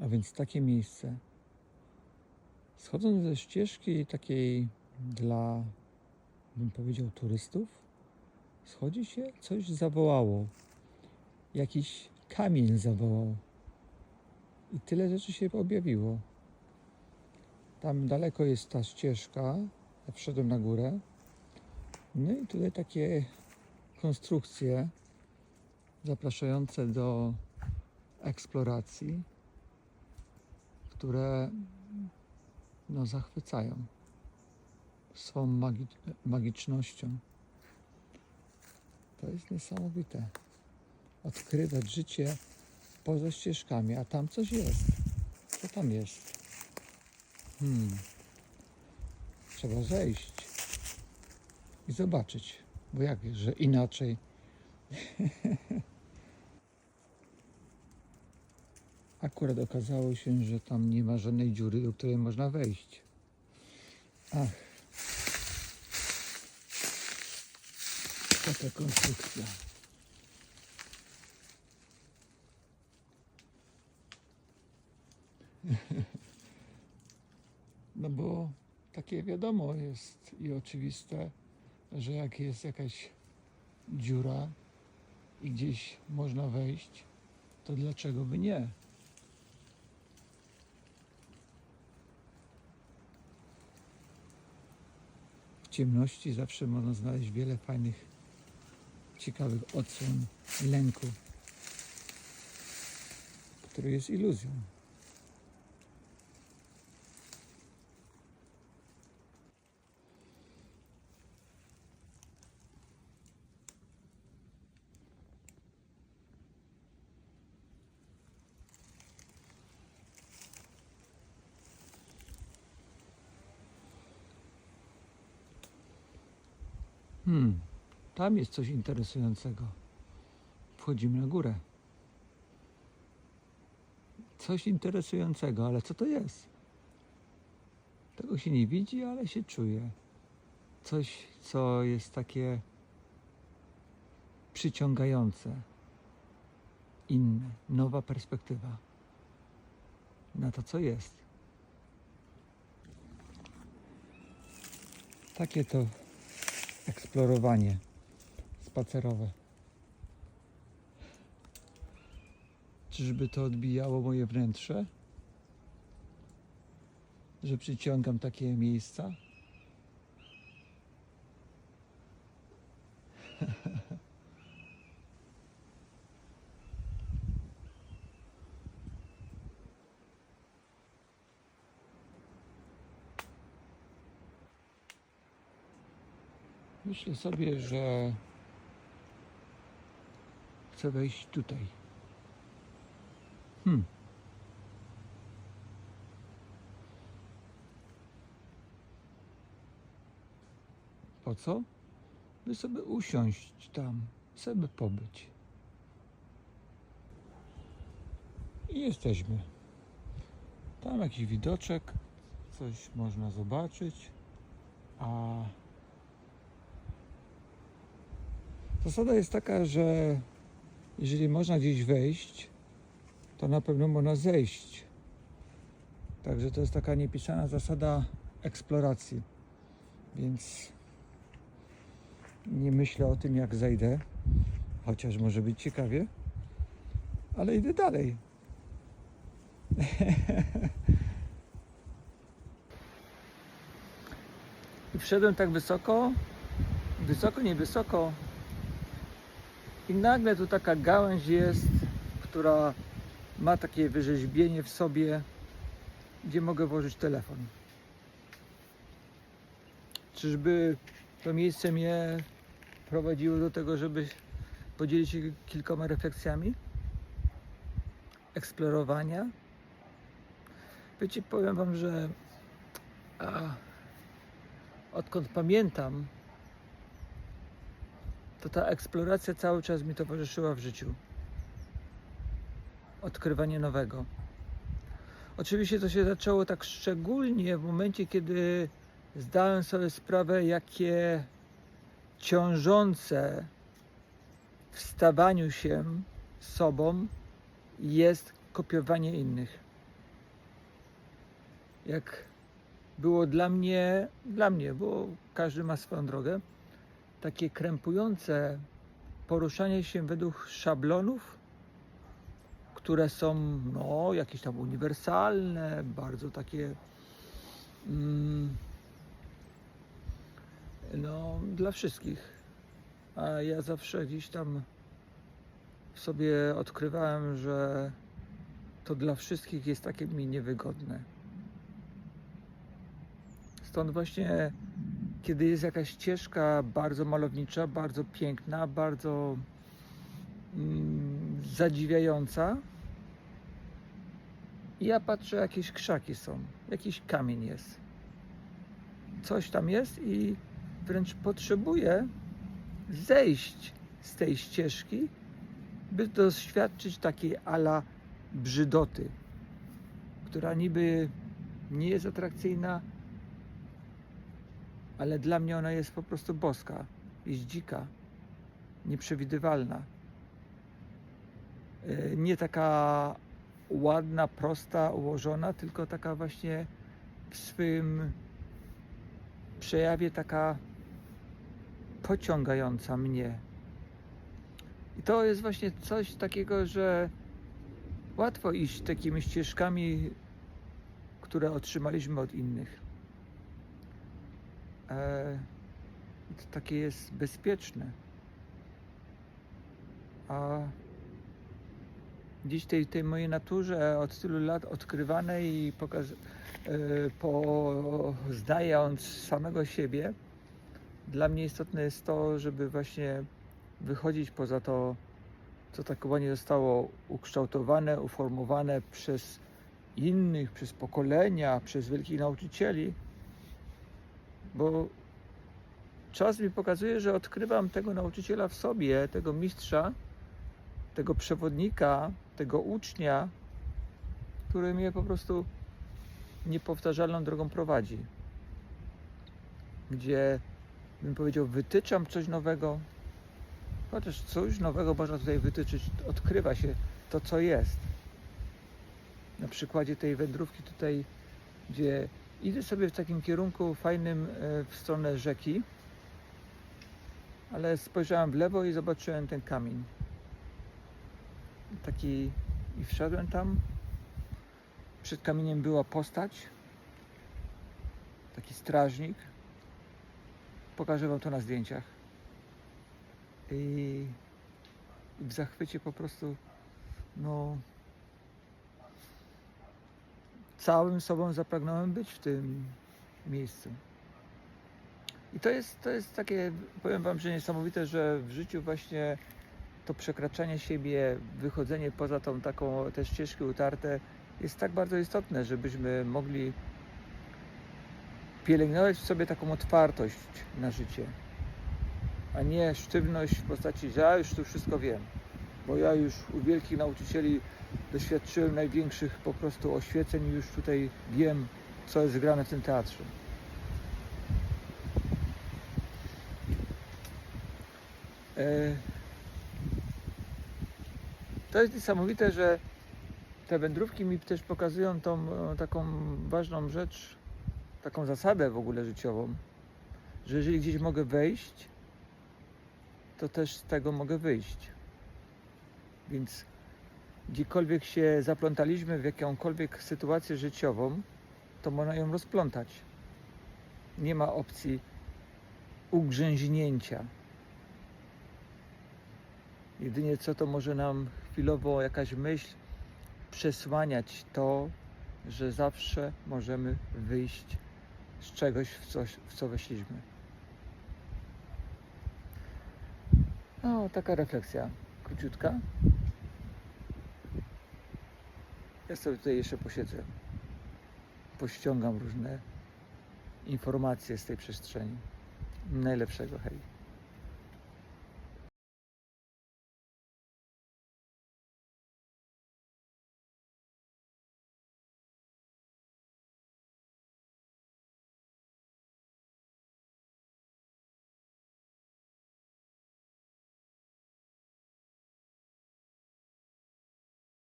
A więc takie miejsce. Schodząc ze ścieżki takiej dla, bym powiedział, turystów, schodzi się, coś zawołało. Jakiś kamień zawołał. I tyle rzeczy się objawiło. Tam daleko jest ta ścieżka. Ja wszedłem na górę. No i tutaj takie konstrukcje zapraszające do eksploracji, które no, zachwycają swą magi- magicznością. To jest niesamowite. Odkrywać życie poza ścieżkami, a tam coś jest. Co tam jest? Hmm. Trzeba zejść i zobaczyć, bo jak, że inaczej. Akurat okazało się, że tam nie ma żadnej dziury, do której można wejść. Ach. Taka konstrukcja. No bo takie wiadomo jest i oczywiste, że jak jest jakaś dziura i gdzieś można wejść, to dlaczego by nie? Ciemności zawsze można znaleźć wiele fajnych, ciekawych odsłon lęku, który jest iluzją. Hmm, tam jest coś interesującego. Wchodzimy na górę. Coś interesującego, ale co to jest? Tego się nie widzi, ale się czuje. Coś, co jest takie przyciągające, inne, nowa perspektywa na to, co jest. Takie to eksplorowanie spacerowe. Czyżby to odbijało moje wnętrze? Że przyciągam takie miejsca? Myślę sobie, że chcę wejść tutaj. Hmm. Po co? By sobie usiąść tam, sobie pobyć. I jesteśmy. Tam jakiś widoczek, coś można zobaczyć, a Zasada jest taka, że jeżeli można gdzieś wejść, to na pewno można zejść. Także to jest taka niepisana zasada eksploracji. Więc nie myślę o tym, jak zejdę, chociaż może być ciekawie, ale idę dalej. I wszedłem tak wysoko, wysoko, niewysoko, i nagle tu taka gałęź jest, która ma takie wyrzeźbienie w sobie, gdzie mogę włożyć telefon. Czyżby to miejsce mnie prowadziło do tego, żeby podzielić się kilkoma refleksjami? Eksplorowania? Wiecie, powiem Wam, że a, odkąd pamiętam, to ta eksploracja cały czas mi towarzyszyła w życiu. Odkrywanie nowego. Oczywiście to się zaczęło tak szczególnie w momencie, kiedy zdałem sobie sprawę, jakie ciążące w stawaniu się sobą jest kopiowanie innych. jak było dla mnie, dla mnie, bo każdy ma swoją drogę, takie krępujące poruszanie się według szablonów, które są no, jakieś tam uniwersalne, bardzo takie mm, no, dla wszystkich. A ja zawsze gdzieś tam sobie odkrywałem, że to dla wszystkich jest takie mi niewygodne. Stąd właśnie, kiedy jest jakaś ścieżka bardzo malownicza, bardzo piękna, bardzo mm, zadziwiająca, i ja patrzę, jakieś krzaki są, jakiś kamień jest. Coś tam jest i wręcz potrzebuję zejść z tej ścieżki, by doświadczyć takiej ala brzydoty, która niby nie jest atrakcyjna, ale dla mnie ona jest po prostu boska, jest dzika, nieprzewidywalna. E, Nie taka ładna, prosta, ułożona, tylko taka właśnie w swym przejawie taka pociągająca mnie. I to jest właśnie coś takiego, że łatwo iść takimi ścieżkami, które otrzymaliśmy od innych. E, to takie jest bezpieczne. A gdzieś tej, tej mojej naturze od tylu lat odkrywanej i pokaz, e, poznając samego siebie, dla mnie istotne jest to, żeby właśnie wychodzić poza to, co tak ładnie zostało ukształtowane, uformowane przez innych, przez pokolenia, przez wielkich nauczycieli, bo czas mi pokazuje, że odkrywam tego nauczyciela w sobie, tego mistrza, tego przewodnika, tego ucznia, który mnie po prostu niepowtarzalną drogą prowadzi. Gdzie bym powiedział, wytyczam coś nowego, chociaż coś nowego można tutaj wytyczyć, odkrywa się to, co jest. Na przykładzie tej wędrówki tutaj, gdzie idę sobie w takim kierunku fajnym e, w stronę rzeki, ale spojrzałem w lewo i zobaczyłem ten kamień. Taki i wszedłem tam. Przed kamieniem była postać, taki strażnik. Pokażę wam to na zdjęciach. I, i w zachwycie po prostu, no, całym sobą zapragnąłem być w tym miejscu. I to jest, to jest takie, powiem Wam, że niesamowite, że w życiu właśnie to przekraczanie siebie, wychodzenie poza tą taką, te ścieżki utarte jest tak bardzo istotne, żebyśmy mogli pielęgnować w sobie taką otwartość na życie, a nie sztywność w postaci, że ja już tu wszystko wiem, bo ja już u wielkich nauczycieli doświadczyłem największych po prostu oświeceń i już tutaj wiem, co jest grane w tym teatrze. E, To jest niesamowite, że te wędrówki mi też pokazują tą e, taką ważną rzecz, taką zasadę w ogóle życiową, że jeżeli gdzieś mogę wejść, to też z tego mogę wyjść. Więc gdziekolwiek się zaplątaliśmy w jakąkolwiek sytuację życiową, to można ją rozplątać. Nie ma opcji ugrzęźnięcia. Jedynie co to może nam chwilowo jakaś myśl przesłaniać to, że zawsze możemy wyjść z czegoś, w, coś, w co weszliśmy. No, taka refleksja króciutka. Ja sobie tutaj jeszcze posiedzę. Pościągam różne informacje z tej przestrzeni. Najlepszego, hej.